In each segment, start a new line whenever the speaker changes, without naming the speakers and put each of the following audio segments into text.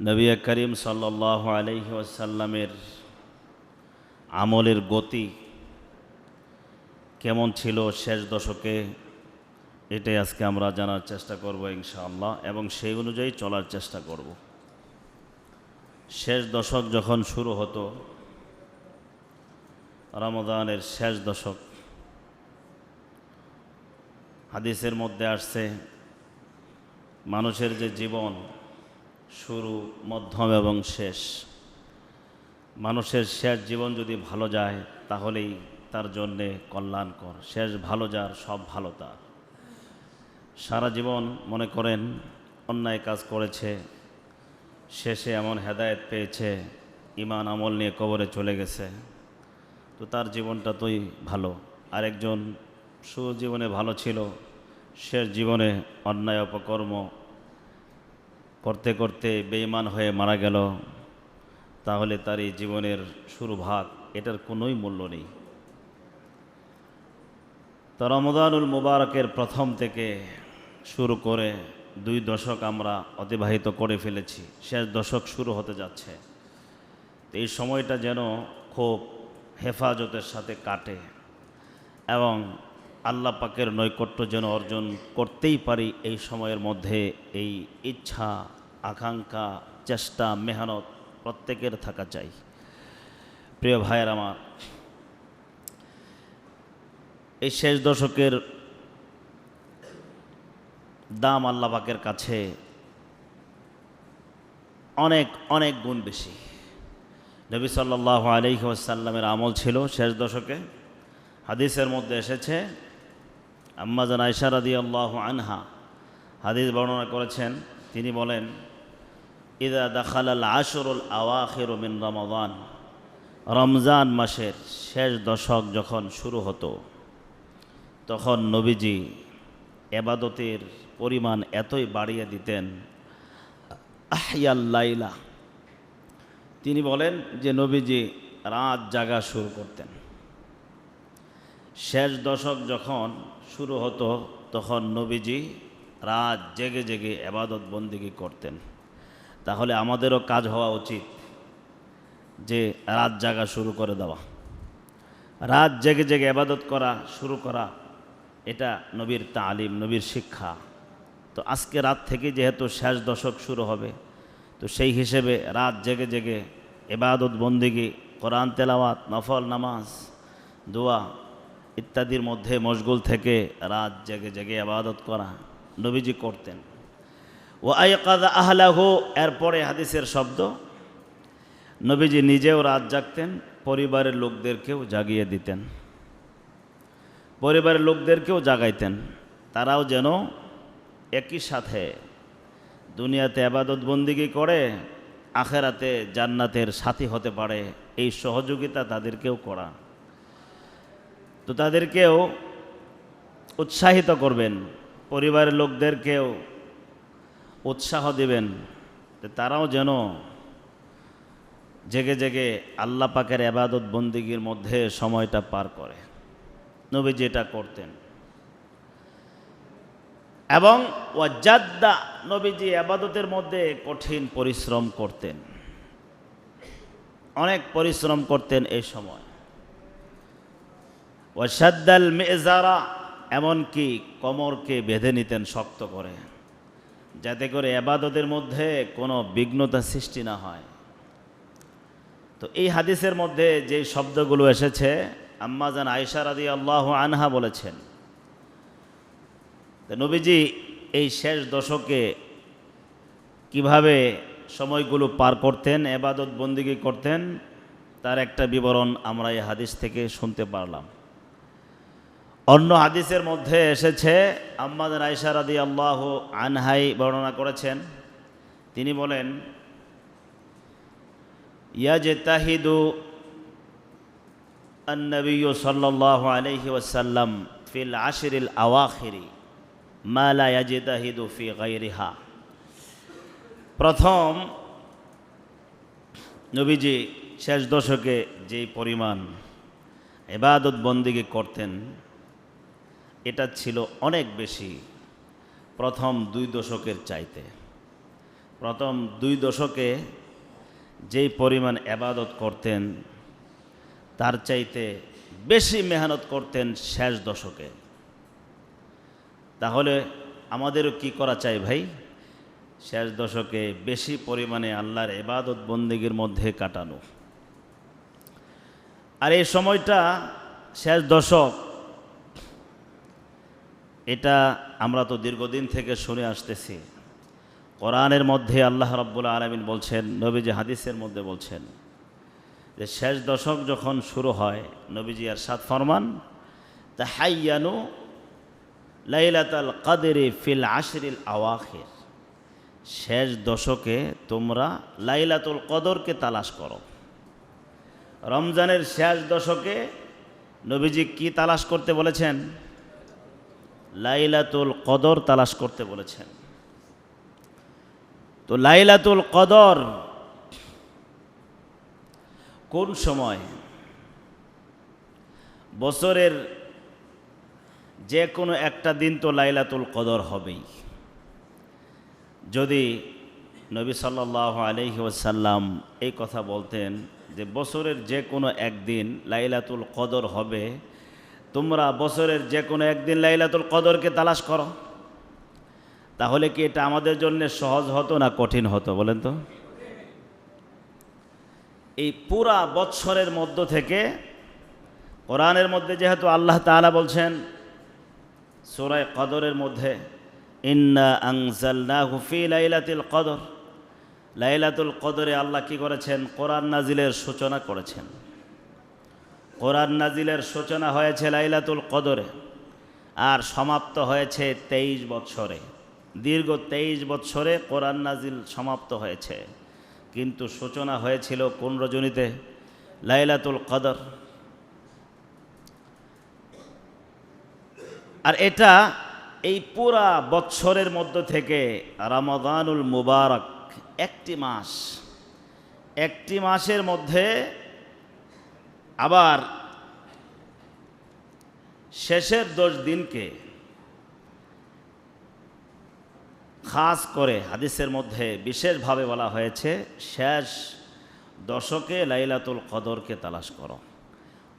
নবী করিম সাল্লাহ আলহি ওয়াসাল্লামের আমলের গতি কেমন ছিল শেষ দশকে, এটাই আজকে আমরা জানার চেষ্টা করব ইনশাআল্লাহ, এবং সেই অনুযায়ী চলার চেষ্টা করব। শেষ দশক যখন শুরু হতো রমদানের শেষ দশক, হাদিসের মধ্যে আসছে, মানুষের যে জীবন শুরু, মধ্যম এবং শেষ। মানুষের শেষ জীবন যদি ভালো যায়, তাহলেই তার জন্যে কল্যাণকর। শেষ ভালো যার, সব ভালো তার। সারা জীবন মনে করেন, অন্যায় কাজ করেছে, শেষে এমন হেদায়েত পেয়েছে ইমান আমল নিয়ে কবরে চলে গেছে। তো তার জীবনটা তোই ভালো। আরেকজন সুজীবনে ভালো ছিল, শেষ জীবনে অন্যায়, অপকর্ম করতে করতে বেইমান হয়ে মারা গেল, তাহলে তার এই জীবনের শুরু ভাগ এটার কোনোই মূল্য নেই। তো রমদানুল মুবারকের প্রথম থেকে শুরু করে দুই দশক আমরা অতিবাহিত করে ফেলেছি, শেষ দশক শুরু হতে যাচ্ছে। তো এই সময়টা যেন খুব হেফাজতের সাথে কাটে এবং আল্লাহ পাকের নৈকট্য যেন অর্জন করতেই পারি এই সময়ের মধ্যে এই ইচ্ছা, আকাঙ্ক্ষা, চেষ্টা, মেহনত প্রত্যেকের থাকা চাই। প্রিয় ভাইয়ের আমার, এই শেষ দশকের দাম আল্লাহ পাকের কাছে অনেক অনেক গুণ বেশি। নবী সাল্লাহ আলহি আসাল্লামের আমল ছিল শেষ দশকে। হাদিসের মধ্যে এসেছে আম্মাজান আয়সা রাদি আল্লাহ আনহা, হাদিস বর্ণনা করেছেন, তিনি বলেন, ইদা দাখাল আল আশরুল আওয়াখির মিন রমাদান। রমজান মাসের শেষ দশক যখন শুরু হতো, তখন নবীজি এবাদতের পরিমাণ এতই বাড়িয়ে দিতেন আহিয়াল্লাইলা তিনি বলেন যে, নবীজি রাত জাগা শুরু করতেন। শেষ দশক যখন শুরু হতো তখন নবীজি রাত জেগে জেগে এবাদত বন্দিগি করতেন। তাহলে আমাদেরও কাজ হওয়া উচিত যে রাত জাগা শুরু করে দেওয়া। রাত জেগে জেগে এবাদত করা, শুরু করা, এটা নবীর তালিম, নবীর শিক্ষা। তো আজকে রাত থেকে যেহেতু শেষ দশক শুরু হবে, তো সেই হিসেবে রাত জেগে জেগে এবাদত বন্দিগি, কোরআন তেলাওয়াত, নফল নামাজ, দোয়া ইত্যাদির মধ্যে মশগুল থেকে রাত জেগে জেগে আবাদত করা নবীজি করতেন। ও আয়কাদ আহলাহু, এরপরে হাদিসের শব্দ, নবীজি নিজেও রাত জাগতেন, পরিবারের লোকদেরকেও জাগিয়ে দিতেন। পরিবারের লোকদেরকেও জাগাইতেন। তারাও যেন একই সাথে দুনিয়াতে আবাদত বন্দিগি করে, আখেরাতে জান্নাতের সাথী হতে পারে, এই সহযোগিতা তাদেরকেও করা। তো তাদেরকেও উৎসাহিত করবেন, পরিবারের লোকদেরকেও উৎসাহ দিবেন তারাও যেন জেগে জেগে আল্লাহ পাকের আবাদত বন্দিগির মধ্যে সময়টা পার করে। নবী যেটা করতেন। এবং ওয়াজাদ্দা নবীজি আবাদতের মধ্যে কঠিন পরিশ্রম করতেন। অনেক পরিশ্রম করতেন এই সময়। ওয়াসাদ্দাল মেজারা, এমনকি কমরকে বেঁধে নিতেন শক্ত করে, যাতে করে আবাদতের মধ্যে কোনো বিঘ্নতা সৃষ্টি না হয়। তো এই হাদিসের মধ্যে যে শব্দগুলো এসেছে আম্মাজান আয়সা রাদি আল্লাহ আনহা বলেছেন নবীজি এই শেষ দশকে কীভাবে সময়গুলো পার করতেন, এবাদত বন্দিগি করতেন, তার একটা বিবরণ আমরা এই হাদিস থেকে শুনতে পারলাম। অন্য হাদিসের মধ্যে এসেছে আম্মাদান আয়সা রাদি আল্লাহ আনহাই বর্ণনা করেছেন তিনি বলেন ইয়াজতাহিদু النبي صلى الله عليه وسلم في العشر الأواخر ما لا يجتهد في غيرها প্রথম নবীজি শেষ দশকে যেই পরিমাণ এবাদত বন্দিগি করতেন এটা ছিল অনেক বেশি প্রথম দুই দশকের চাইতে। প্রথম দুই দশকে যেই পরিমাণ এবাদত করতেন, তার চাইতে বেশি মেহনত করতেন শেষ দশকে। তাহলে আমাদেরও কি করা চাই ভাই? শেষ দশকে বেশি পরিমাণে আল্লাহর এবাদত বন্দিগির মধ্যে কাটানো। আর এই সময়টা শেষ দশক এটা আমরা তো দীর্ঘদিন থেকে শুনে আসতেছি। কোরআনের মধ্যে আল্লাহ রব্বুল আলমিন বলছেন, নবীজি হাদিসের মধ্যে বলছেন যে, শেষ দশক যখন শুরু হয়, নবীজি আর সাত ফরমান তা হাইয়ানু লাইলাতাল কাদেরে ফিল আশরিল আওয়াখের। শেষ দশকে তোমরা লাইলাতুল কদরকে তালাশ করো। রমজানের শেষ দশকে নবীজি কি তালাশ করতে বলেছেন? লাইলাতুল কদর তালাশ করতে বলেছেন। তো লাইলাতুল কদর কোন সময়? বছরের যে কোনো একটা দিন তো লাইলাতুল কদর হবেই। যদি নবী সাল্লাহ আলহি ওসাল্লাম এই কথা বলতেন যে বছরের যে কোনো একদিন লাইলাতুল কদর হবে তোমরা বছরের যে কোনো একদিন লাইলাতুল কদরকে তালাশ করো। তাহলে কি এটা আমাদের জন্য সহজ হতো না কঠিন হতো, বলেন তো? এই পুরা বৎসরের মধ্য থেকে কোরআনের মধ্যে যেহেতু আল্লাহ তাআলা বলছেন সোরায় কদরের মধ্যে, ইন্না আংজাল্লা হুফি লাইলাতুল কদর। লাইলাতুল কদরে আল্লাহ কি করেছেন? কোরআন নাজিলের সূচনা করেছেন। কোরআন নাজিলের সূচনা হয়েছে লাইলাতুল কদরে আর সমাপ্ত হয়েছে তেইশ বৎসরে দীর্ঘ তেইশ বৎসরে কোরআন নাজিল সমাপ্ত হয়েছে। কিন্তু সূচনা হয়েছিল কোন রজনীতে লাইলাতুল কদর। আর এটা এই পুরা বৎসরের মধ্য থেকে রমাদানুল মুবারক একটি মাস, একটি মাসের মধ্যে আবার শেষের দশ দিনকে খাস করে হাদিসের মধ্যে বিশেষভাবে বলা হয়েছে, শেষ দশকে লাইলাতুল কদরকে তালাশ করো।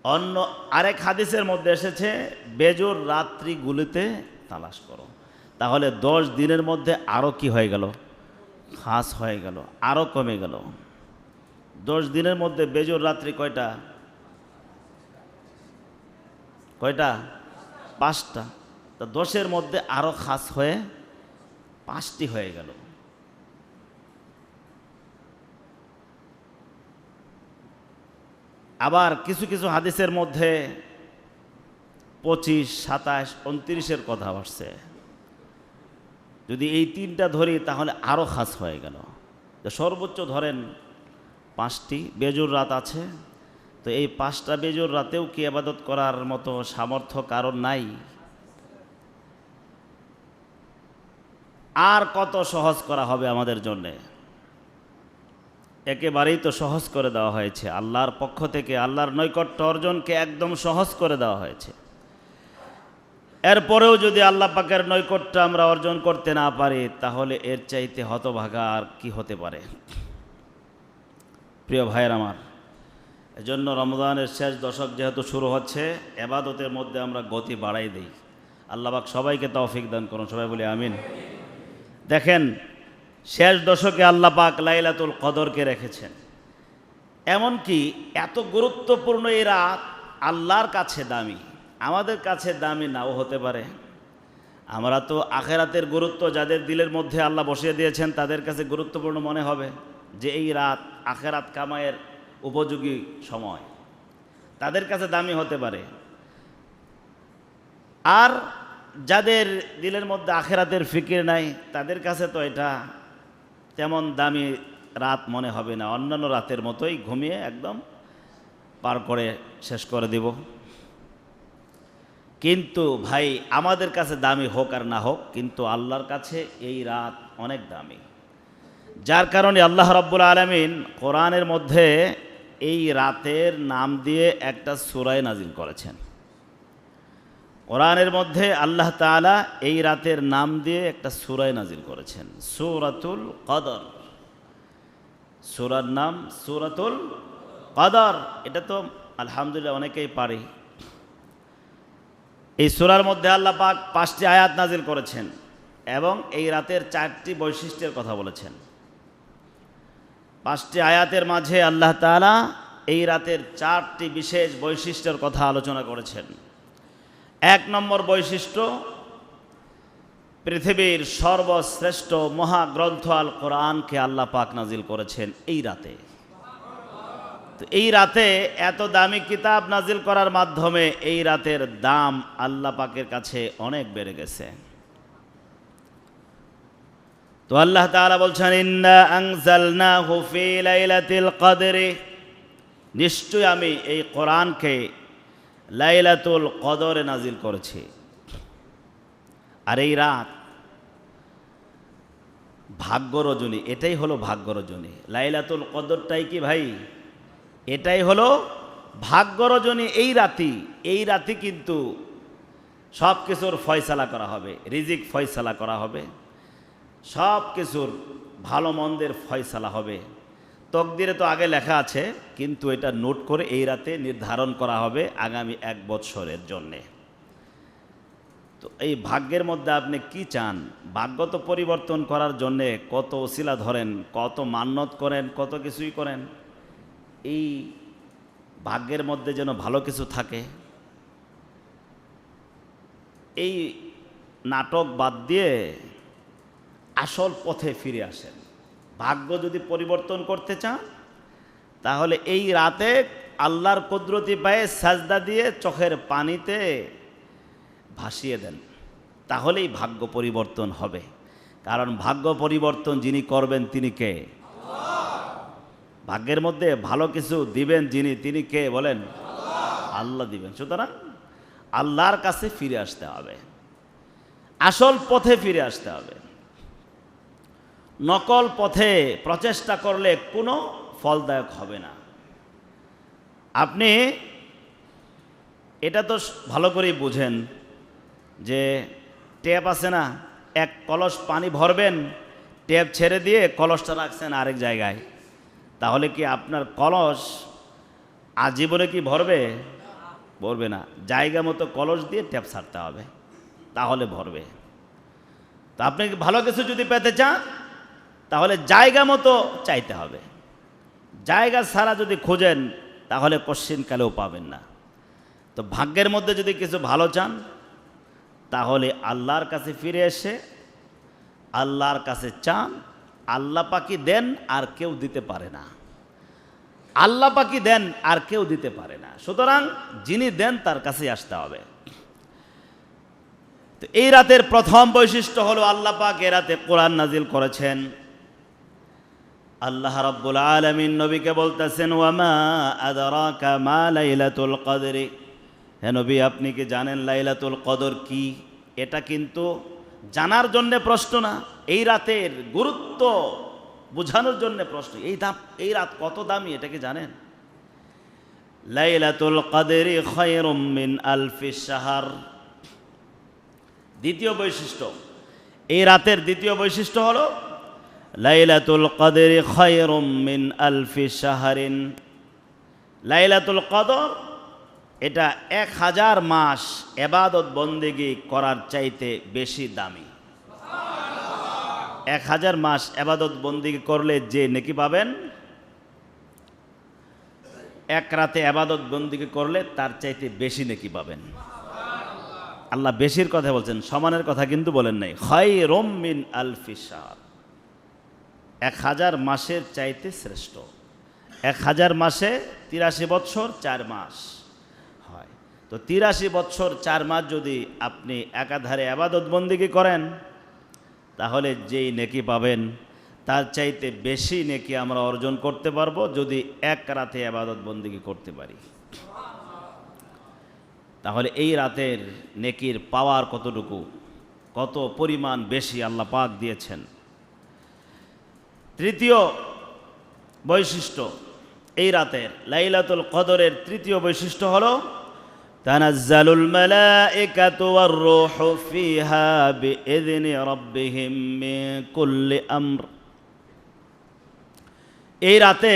অন্য আরেক হাদিসের মধ্যে এসেছে, বেজোর রাত্রিগুলিতে তালাশ করো। তাহলে দশ দিনের মধ্যে আরও কি হয়ে গেল? খাস হয়ে গেল আরও কমে গেল। দশ দিনের মধ্যে বেজোর রাত্রি কয়টা? কয়টা? পাঁচটা। তা দশের মধ্যে আরও খাস হয়ে পাঁচটি হয়ে গেল। আবার কিছু কিছু হাদিসের মধ্যে পঁচিশ, সাতাশ, উনত্রিশের কথা আসছে। যদি এই তিনটা ধরি তাহলে আরও খাস হয়ে গেল। সর্বোচ্চ ধরেন পাঁচটি। বেজুর রাত আছে তো এই পাঁচটা বেজুর রাতেও কি আবাদত করার মতো সামর্থ্য কারণ নাই? আর কত সহজ করা হবে আমাদের জন্যে? একেবারেই তো সহজ করে দেওয়া হয়েছে। আল্লাহর পক্ষ থেকে আল্লাহর নৈকট্য অর্জনকে একদম সহজ করে দেওয়া হয়েছে। এরপরেও যদি আল্লাহ পাকের নৈকট্য আমরা অর্জন করতে না পারি, তাহলে এর চাইতে হতভাগা আর কি হতে পারে? প্রিয় ভাইয়ের আমার এজন্য রমজানের শেষ দশক যেহেতু শুরু হচ্ছে, এবাদতের মধ্যে আমরা গতি বাড়াই দিই। আল্লাহবাক সবাইকে তৌফিক দান করুন, সবাই বলি আমিন। দেখেন, শেষ দশকে আল্লাহ পাক লাইলাতুল কদরকে রেখেছেন। এমনকি এত গুরুত্বপূর্ণ এই রাত আল্লাহর কাছে দামি, আমাদের কাছে দামি নাও হতে পারে। আমরা তো আখেরাতের গুরুত্ব যাদের দিলের মধ্যে আল্লাহ বসিয়ে দিয়েছেন, তাদের কাছে গুরুত্বপূর্ণ মনে হবে যে এই রাত আখেরাত কামায়ের উপযোগী সময়। তাদের কাছে দামি হতে পারে। আর যাদের দিলের মধ্যে আখেরাতের ফিকির নাই, তাদের কাছে তো এটা তেমন দামি রাত মনে হবে না। অন্যান্য রাতের মতোই ঘুমিয়ে একদম পার করে শেষ করে দিব। কিন্তু ভাই, আমাদের কাছে দামি হোক আর না হোক, কিন্তু আল্লাহর কাছে এই রাত অনেক দামি। যার কারণে আল্লাহ রব্বুল আলমিন কোরআনের মধ্যে এই রাতের নাম দিয়ে একটা সুরায় নাজিল করেছেন। কোরআনের মধ্যে আল্লাহ তাআলা এই রাতের নাম দিয়ে একটা সুরায় নাজিল করেছেন, সুরাতুল কদর। সুরার নাম সুরাতুল কদর। এটা তো আলহামদুলিল্লাহ অনেকেই পারি। এই সুরার মধ্যে আল্লাহ পাক পাঁচটি আয়াত নাজিল করেছেন এবং এই রাতের চারটি বৈশিষ্ট্যের কথা বলেছেন। পাঁচটি আয়াতের মাঝে আল্লাহ তাআলা এই রাতের চারটি বিশেষ বৈশিষ্ট্যের কথা আলোচনা করেছেন। এক নম্বর বৈশিষ্ট্য, পৃথিবীর সর্বশ্রেষ্ঠ মহাগ্রন্থ আল কোরআনকে আল্লাহ পাক নাজিল করেছেন এই রাতে। তো এই রাতে এত দামি কিতাব নাজিল করার মাধ্যমে এই রাতের দাম আল্লাহ পাকের কাছে অনেক বেড়ে গেছে। তো আল্লাহ তাআলা বলছেন, ইন্না আনজালনাহু ফি লাইলাতিল কদরে। নিশ্চয় আমি এই কোরআনকে লাইলাতুল কদরে নাজিল করেছি। আর এই রাত ভাগ্য রজনী, এটাই হলো ভাগ্য রজনী। লাইলাতুল কদরটাই কি ভাই? এটাই হলো ভাগ্য রজনী এই রাতি। এই রাতি কিন্তু সব কিছুর ফয়সালা করা হবে, রিজিক ফয়সালা করা হবে। সব কিছুর ভালো মন্দের ফয়সালা হবে। তকদিরে তো আগে লেখা আছে, কিন্তু এটা নোট করে এই রাতে নির্ধারণ করা হবে আগামী এক বৎসরের জন্যে। তো এই ভাগ্যের মধ্যে আপনি কি চান? ভাগ্য তো পরিবর্তন করার জন্যে কত ওসিলা ধরেন, কত মান্যত করেন, কত কিছুই করেন। এই ভাগ্যের মধ্যে যেন ভালো কিছু থাকে। এই নাটক বাদ দিয়ে আসল পথে ফিরে আসেন। ভাগ্য যদি পরিবর্তন করতে চান, তাহলে এই রাতে আল্লাহর কুদরতি পায়ে সাজদা দিয়ে চোখের পানিতে ভাসিয়ে দেন। তাহলেই ভাগ্য পরিবর্তন হবে। কারণ ভাগ্য পরিবর্তন যিনি করবেন তিনি কে? ভাগ্যের মধ্যে ভালো কিছু দিবেন যিনি, তিনি কে বলেন? আল্লাহ দিবেন। সুতরাং আল্লাহর কাছে ফিরে আসতে হবে। আসল পথে ফিরে আসতে হবে। নকল পথে প্রচেষ্টা করলে কোনো ফলদায়ক হবে না। আপনি এটা তো ভালো করেই বুঝেন যে ট্যাপ আছে না, এক কলস পানি ভরবেন, ট্যাপ ছেড়ে দিয়ে কলসটা রাখছেন আরেক জায়গায়। তাহলে কি আপনার কলস আজীবনে কি ভরবে? ভরবে না। জায়গা মতো কলস দিয়ে ট্যাপ ছাড়তে হবে, তাহলে ভরবে। তো আপনি ভালো কিছু যদি পেতে চান তাহলে জায়গা মতো চাইতে হবে। জায়গা ছাড়া যদি খোঁজেন, তাহলে কশ্চিনকালেও পাবেন না। তো ভাগ্যের মধ্যে যদি কিছু ভালো চান, তাহলে আল্লাহর কাছে ফিরে এসে, আল্লাহর কাছে চান, আল্লাহ পাকি দেন আর কেউ দিতে পারে না। আল্লাহ পাকি দেন আর কেউ দিতে পারে না। সুতরাং যিনি দেন, তার কাছেই আসতে হবে। তো এই রাতের প্রথম বৈশিষ্ট্য হলো আল্লাহ পাক এ রাতে কোরআন নাজিল করেছেন। আল্লাহ রাব্বুল আলামিন নবীকে বলতেছেন, ওয়ামা আদরাকা মা লাইলাতুল কদরি? হে নবী, আপনি কি জানেন লাইলাতুল কদর কি? এটা কিন্তু জানার জন্য প্রশ্ন না, এই রাতের গুরুত্ব বোঝানোর জন্য প্রশ্ন। এই দাম, এই রাত কত দামি, এটা কি জানেন? লাইলাতুল কদরি খায়রুম মিন আলফি শাহর। দ্বিতীয় বৈশিষ্ট্য, এই রাতের দ্বিতীয় বৈশিষ্ট্য হলো লাইলাতুল কদরি মিন আলফি শাহরিন। লাইলাতুল কদর, এটা এক হাজার মাস এবাদত বন্দেগি করার চাইতে বেশি দামি। এক হাজার মাস এবাদত বন্দিগি করলে যে নেকি পাবেন, এক রাতে আবাদত বন্দিগি করলে তার চাইতে বেশি নেকি পাবেন। আল্লাহ বেশির কথা বলছেন, সমানের কথা কিন্তু বলেন নাই। হয় রোম মিন আলফিসার এক হাজার মাসের চাইতে শ্রেষ্ঠ। এক হাজার মাসে তিরাশি বছর চার মাস হয়। তো তিরাশি বছর চার মাস যদি আপনি একাধারে আবাদত বন্দিগি করেন, তাহলে যেই নেকি পাবেন, তার চাইতে বেশি নেকি আমরা অর্জন করতে পারব যদি এক রাতে আবাদত বন্দিগি করতে পারি। তাহলে এই রাতের নেকির পাওয়ার কতটুকু, কত পরিমাণ বেশি আল্লাহ পাক দিয়েছেন? তৃতীয় বৈশিষ্ট্য। এই রাতের লাইলাতুল কদরের তৃতীয় বৈশিষ্ট্য হল, তানাজ্জালুল মালাইকাতু ওয়ার রূহু ফিহা বিইذনি রাব্বিহিম মিন কুল্লি আমর। এই রাতে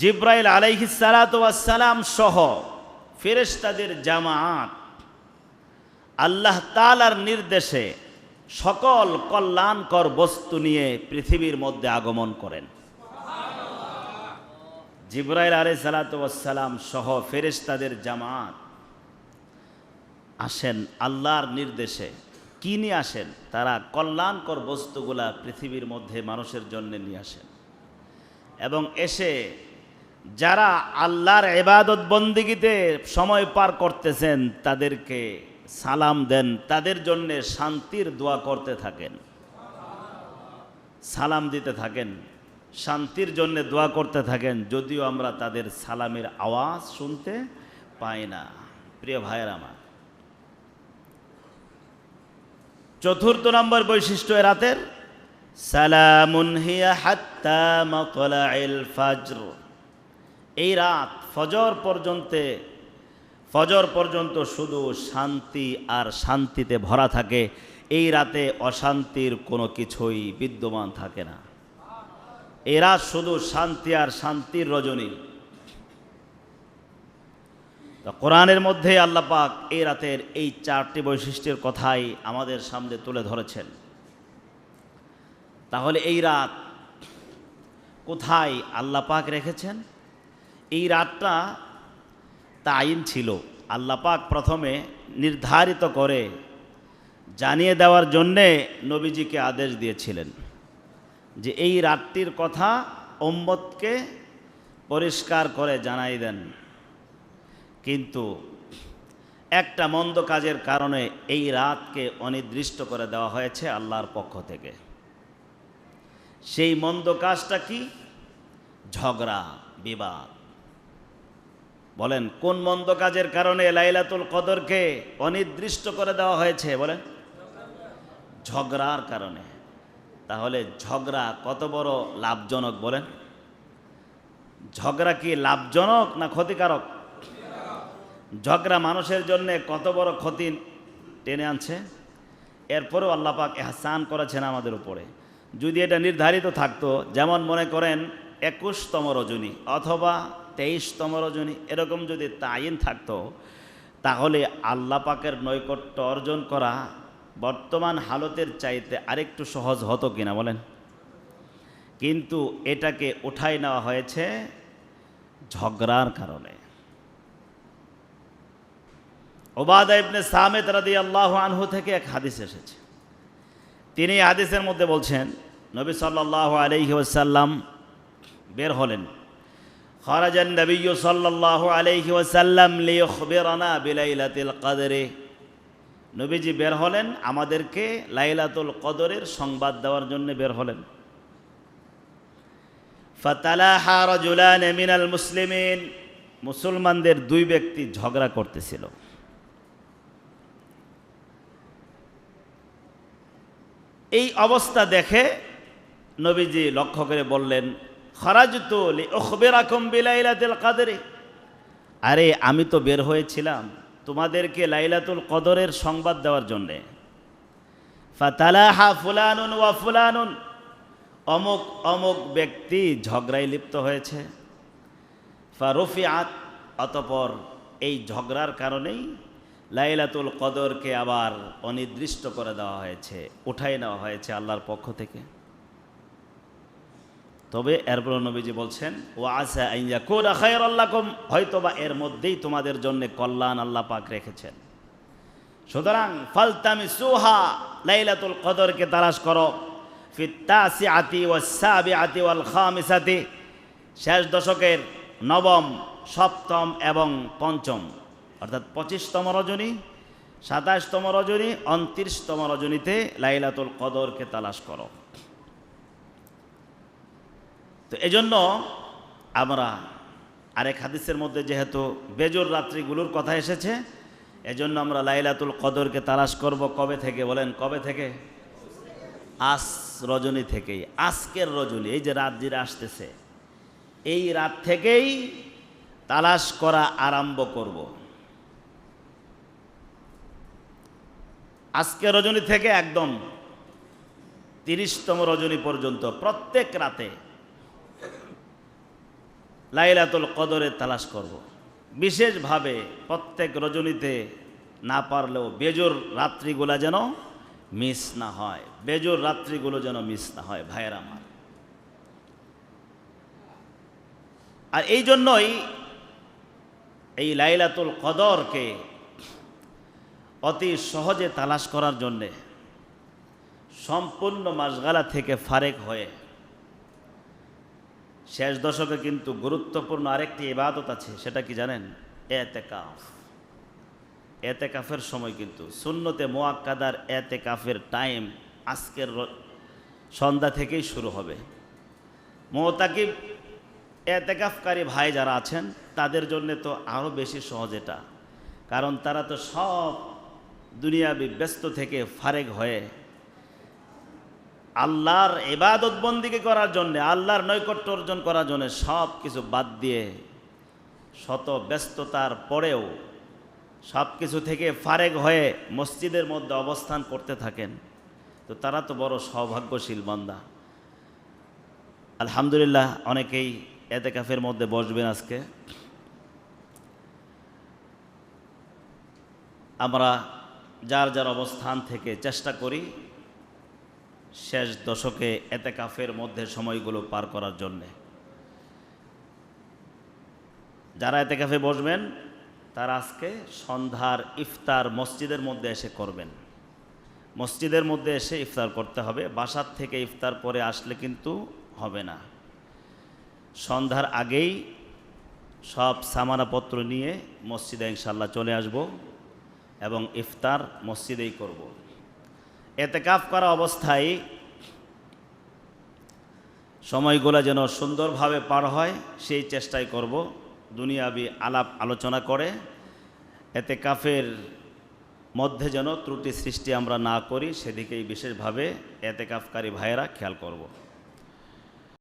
জিব্রাইল আলাইহিস সালাতু ওয়াস সালাম সহ ফেরেশতাদের জামাত আল্লাহ তাআলার নির্দেশে সকল কল্যাণকর বস্তু নিয়ে পৃথিবীর মধ্যে আগমন করেন। জিব্রাইল আলাই সালাতাম সহ ফেরেশতাদের জামাত আসেন আল্লাহর নির্দেশে। কি নিয়ে আসেন? তারা কল্যাণকর বস্তুগুলা পৃথিবীর মধ্যে মানুষের জন্য নিয়ে আসেন। এবং এসে যারা আল্লাহর এবাদত বন্দিগিতে সময় পার করতেছেন, তাদেরকে সালাম দেন, তাদের জন্য শান্তির দোয়া করতে থাকেন। সালাম দিতে থাকেন, শান্তির জন্য দোয়া করতে থাকেন, যদিও আমরা তাদের সালামের আওয়াজ শুনতে পাই না। প্রিয় ভাইয়ের আমার, চতুর্থ নম্বর বৈশিষ্ট্য রাতের সালামুন এই রাত ফজর পর্যন্তে ফজর পর্যন্ত শুধু শান্তি আর শান্তিতে ভরা থাকে, এই রাতে অশান্তির কোনো কিছুই বিদ্যমান থাকে না। এই রাত শুধু শান্তি আর শান্তির রজনী। কোরআনের মধ্যে আল্লাহ পাক এই রাতের এই চারটি বৈশিষ্ট্যের কথাই আমাদের সামনে তুলে ধরেছেন। তাহলে এই রাত কোথায় আল্লাহ পাক রেখেছেন? এই রাতটা তাইন ছিল। আল্লাহ পাক প্রথমে নির্ধারিত করে জানিয়ে দেওয়ার জন্যে নবীজিকে আদেশ দিয়েছিলেন যে এই রাতটির কথা অম্বতকে পরিষ্কার করে জানাই দেন। কিন্তু একটা মন্দ কাজের কারণে এই রাতকে অনির্দিষ্ট করে দেওয়া হয়েছে আল্লাহর পক্ষ থেকে। সেই মন্দ কাজটা কি? ঝগড়া, বিবাদ। বলেন, কোন মন্দ কাজের কারণে লাইলাতুল কদরকে অনির্দিষ্ট করে দেওয়া হয়েছে? বলেন, ঝগড়ার কারণে। তাহলে ঝগড়া কত বড় লাভজনক বলেন? ঝগড়া কি লাভজনক না ক্ষতিকারক? ঝগড়া মানুষের জন্য কত বড় ক্ষতি টেনে আনছে? এরপরেও আল্লাপাক এহসান করেছেন আমাদের উপরে। যদি এটা নির্ধারিত থাকতো, যেমন মনে করেন একুশতম রজনী অথবা তেইশতম রজনী এরকম যদি তাইন থাকতো, তাহলে আল্লাহ পাকের নৈকট্য অর্জন করা বর্তমান হালতের চাইতে আরেকটু সহজ হতো কিনা বলেন। কিন্তু এটাকে উঠাই নেওয়া হয়েছে ঝগড়ার কারণে। ওবাদা ইবনে সামেদ রাদি আল্লাহ আনহু থেকে এক হাদিস এসেছে। তিনি হাদিসের মধ্যে বলছেন, নবী সাল্লাহ আলহি ওসাল্লাম বের হলেন। খরাজান নবী সাল্লাহ আলহি ওসাল্লাম লিখবেরানা বিলাইলাতিল কাদরে নবীজি বের হলেন, আমাদেরকে লাইলাতুল কদরের সংবাদ দেওয়ার জন্য বের হলেন। ফাতালাহা রাজুলান মিনাল মুসলিমিন। মুসলমানদের দুই ব্যক্তি ঝগড়া করতেছিল। এই অবস্থা দেখে নবীজি লক্ষ্য করে বললেন খরাজতুল ওখবেরাকম বিলাইলাতুল কাদরে। আরে, আমি তো বের হয়েছিলাম তোমাদেরকে লাইলাতুল কদরের সংবাদ দেওয়ার জন্যে। ফাতালাহা ফুলানুন ওয়া ফুলানুন। অমুক অমুক ব্যক্তি ঝগড়ায় লিপ্ত হয়েছে। ফারুফিয়াত অতপর এই ঝগড়ার কারণেই লাইলাতুল কদরকে আবার অনির্দিষ্ট করে দেওয়া হয়েছে, উঠাই নেওয়া হয়েছে আল্লাহর পক্ষ থেকে। তবে এরপর নবীজি বলছেন ও আসা আইয়া কোন খায়ের আল্লাহম হয়তো বা এর মধ্যেই তোমাদের জন্য কল্যাণ আল্লাহ পাক রেখেছেন। সুতরাং ফালতামি সুহা লাইলাতুল কদরকে তালাশ করো ফিত্তাসি আতি ও ওয়াসাবি আতি ওয়াল খামিসাতি শেষ দশকের নবম, সপ্তম এবং পঞ্চম, অর্থাৎ পঁচিশতম রজনী, সাতাশতম রজনী উনত্রিশতম রজনীতে লাইলাতুল কদরকে তালাশ করো। তো এজন্য আমরা আরেক হাদিসের মধ্যে যেহেতু বেজোর রাত্রিগুলোর কথা এসেছে, এজন্য আমরা লাইলাতুল কদরকে তালাশ করব কবে থেকে বলেন? কবে থেকে? আস রজনী থেকেই, আজকের রজনী, এই যে রাত যেটা আসতেছে। এই রাত থেকেই তালাশ করা আরম্ভ করব। আজকে রজনী থেকে একদম তিরিশতম রজনী পর্যন্ত প্রত্যেক রাতে লাইলাতুল কদরে তালাশ করব। বিশেষভাবে প্রত্যেক রজনীতে না পারলেও বেজোর রাত্রিগুলা যেন মিস না হয় বেজোর রাত্রিগুলো যেন মিস না হয়, ভাইয়ের আমার আর এই জন্যই এই লাইলাতুল কদরকে অতি সহজে তালাশ করার জন্যে সম্পূর্ণ মাসগালা থেকে ফারেক হয়ে শেষ দশকে কিন্তু গুরুত্বপূর্ণ আরেকটি ইবাদত আছে, সেটা কি জানেন? এতেকাফ। এতেকাফের সময় কিন্তু শূন্যতে মোয়াক্কাদার এতেকাফের টাইম আজকের সন্ধ্যা থেকেই শুরু হবে। মোতাকিব, এতেকাফকারী ভাই যারা আছেন, তাদের জন্য তো আরও বেশি সহজ এটা। কারণ তারা তো সব দুনিয়াবি ব্যস্ত থেকে ফারেক হয়ে আল্লাহর এবাদত বন্দিকে করার জন্যে, আল্লাহর নৈকট্য অর্জন করার জন্যে সব কিছু বাদ দিয়ে শত ব্যস্ততার পরেও সব কিছু থেকে ফারেক হয়ে মসজিদের মধ্যে অবস্থান করতে থাকেন। তো তারা তো বড় সৌভাগ্যশীল বান্দা। আলহামদুলিল্লাহ, অনেকেই এতেকাফের মধ্যে বসবেন আজকে। আমরা যার যার অবস্থান থেকে চেষ্টা করি শেষ দশকে এতে কাফের মধ্যে সময়গুলো পার করার জন্যে। যারা এতে কাফে বসবেন, তারা আজকে সন্ধ্যার ইফতার মসজিদের মধ্যে এসে করবেন। মসজিদের মধ্যে এসে ইফতার করতে হবে, বাসার থেকে ইফতার পরে আসলে কিন্তু হবে না। সন্ধ্যার আগেই সব সামানাপত্র নিয়ে মসজিদে ইনশাল্লাহ চলে আসব এবং ইফতার মসজিদেই করব। এতেকাফ করা অবস্থায় সময়গুলো যেন সুন্দরভাবে পার হয়, সেই চেষ্টাই করব। দুনিয়াবি আলাপ আলোচনা করে এতে কাফের মধ্যে যেন ত্রুটি সৃষ্টি আমরা না করি, সেদিকেই বিশেষভাবে এতে কাফকারী ভাইয়েরা খেয়াল করব।